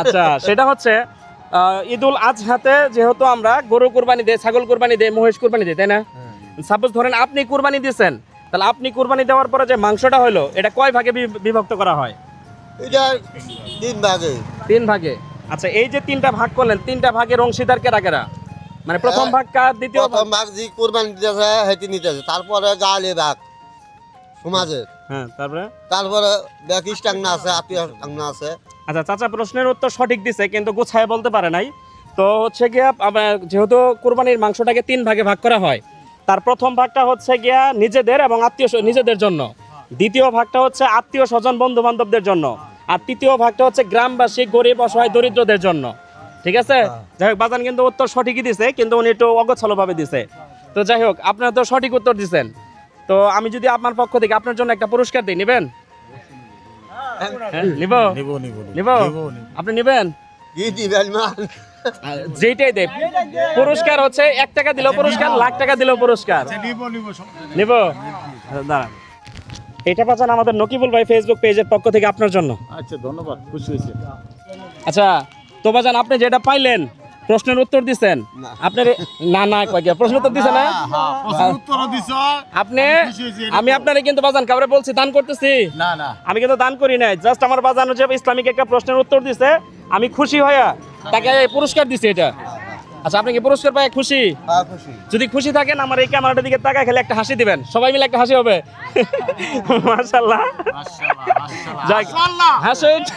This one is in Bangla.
আচ্ছা সেটা হচ্ছে ঈদুল আজহাতে যেহেতু আমরা গরু কুরবানি দেয় ছাগল কুরবানি দেয় মহিষ কুরবানি দেয় তাই না? সাপোজ ধরেন আপনি কুরবানি দিয়েছেন তাহলে আপনি কুরবানি দেওয়ার পরে যে মাংসটা হলো এটা কয় ভাগে বি- বিভক্ত করা হয়? এটা তিন ভাগে। তিন ভাগে। আচ্ছা এই যে তিনটা ভাগ করলেন তিনটা ভাগের অংশীদার কেরা কেরা? মানে প্রথম ভাগ কার দ্বিতীয় প্রথম ভাগ ভাগ যে কোরবানি দিতেছে হেঁটে নিতেছে তারপরে গালে ভাগ সমাজের। হ্যাঁ তারপরে? তারপরে ব্যাক স্টাংনা আছে স্টাংনা আছে। আচ্ছা চাচা প্রশ্নের উত্তর সঠিক দিছে কিন্তু গুছায় বলতে পারে নাই। তো হচ্ছে গিয়া যেহেতু কোরবানির মাংসটাকে তিন ভাগে ভাগ করা হয় তার প্রথম ভাগটা হচ্ছে গিয়া নিজেদের এবং আত্মীয় নিজেদের জন্য। দ্বিতীয় ভাগটা হচ্ছে আত্মীয় স্বজন বন্ধু বান্ধবদের জন্য। আর তৃতীয় ভাগটা হচ্ছে গ্রামবাসী গরিব অসহায় দরিদ্রদের জন্য। ঠিক আছে? যাই হোক বাজান কিন্তু উত্তর সঠিকই দিছে কিন্তু উনি একটু অগোছালোভাবে দিছে। তো যাই হোক আপনারা তো সঠিক উত্তর দিছেন। তো আমি যদি আপনার পক্ষ থেকে আপনার জন্য একটা পুরস্কার দিই নেবেন? হ্যাঁ নিব? নিব নিব নিব। আপনি নেবেন? যেটাই দেব। পুরস্কার হচ্ছে এক টাকা দিলেও পুরস্কার লাখ টাকা দিলেও পুরস্কার। নিব নিব নিব? দাঁড়ান। এটা পাচ্ছেন আমাদের নকিবুল ভাই ফেসবুক পেজের পক্ষ থেকে আপনার জন্য। আচ্ছা ধন্যবাদ খুশি হয়েছে। আচ্ছা তো বাজান আপনি যেটা পাইলেন প্রশ্নের উত্তর দিছেন। আপনার না না কয় কি, প্রশ্ন উত্তর দিছে না? উত্তর দিছ। আপনি আমি আপনারে কিন্তু বাজান কাউরে বলছি দান করতেছি। না না। আমি কিন্তু দান করি নাই জাস্ট আমার বাজান হচ্ছে ইসলামিক একটা প্রশ্নের উত্তর দিছে। আমি খুশি হইয়া তাকে পুরস্কার দিছি এটা। আচ্ছা আপনি কি পুরস্কার পাই খুশি? হ্যাঁ, খুশি। যদি খুশি থাকেন আমার এই ক্যামেরাটার দিকে তাকায় খেলে একটা হাসি দিবেন। সবাই মিলে একটা হাসি হবে। মাশাআল্লাহ। যাক। হাসুন।